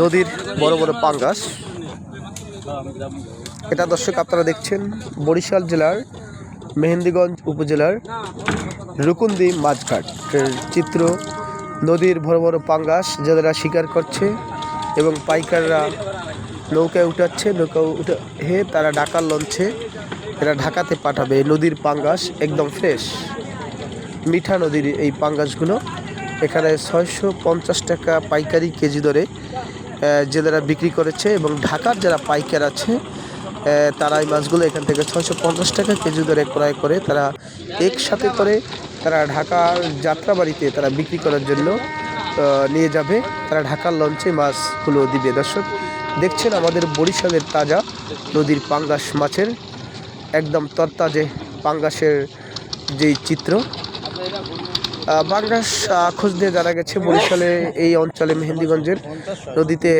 নদীর বড় বড় পাঙ্গাস এটা দর্শক আপনারা দেখছেন বরিশাল জেলার মেহেন্দিগঞ্জ উপজেলার রুকুন্দি মাছঘাট এর চিত্র নদীর বড় বড় পাঙ্গাস যারা শিকার করছে এবং পাইকাররা নৌকায় উঠাচ্ছে, নৌকা উঠে হে তারা ঢাকার লঞ্চে এরা ঢাকাতে পাঠাবে। নদীর পাঙ্গাস একদম ফ্রেশ মিঠা নদীর এই পাঙ্গাসগুলো এখানে ছয়শো পঞ্চাশ টাকা পাইকারি কেজি দরে জেলেরা বিক্রি করেছে এবং ঢাকার যারা পাইকার আছে তারা এই মাছগুলো এখান থেকে ছয়শো পঞ্চাশ টাকা কেজি দরে ক্রয় করে তারা একসাথে করে তারা ঢাকার যাত্রাবাড়িতে তারা বিক্রি করার জন্য নিয়ে যাবে। তারা ঢাকার লঞ্চে মাছগুলো দিবে। দর্শক, দেখছেন আমাদের বরিশালের তাজা নদীর পাঙ্গাস মাছের একদম তরতাজে পাঙ্গাসের যেই চিত্র। পাঙ্গাস খোঁজ দিয়ে জানা গেছে বরিশালে এই অঞ্চলে মেহেন্দিগঞ্জের নদীতে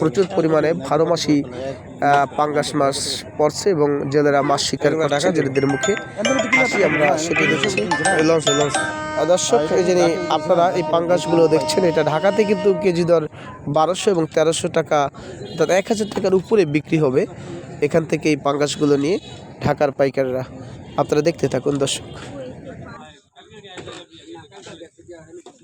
প্রচুর পরিমাণে বারো মাসি পাঙ্গাস মাছ পড়ছে এবং জেলেরা মাছ শিকার করছে জেলেদের মুখে। হাসি আমরা সেটি দেখেছি। দর্শক এই যে আপনারা এই পাঙ্গাসগুলো দেখছেন এটা ঢাকাতে কিন্তু কেজি দর বারোশো এবং তেরোশো টাকা অর্থাৎ এক হাজার টাকার উপরে বিক্রি হবে এখান থেকে এই পাঙ্গাসগুলো নিয়ে ঢাকার পাইকাররা। আপনারা দেখতে থাকুন দর্শক।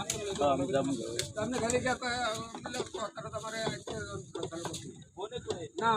রিবুজেরা লাগিয়ে আছে ও শাইয়া হালা হালা তুই করছ ওই যে না।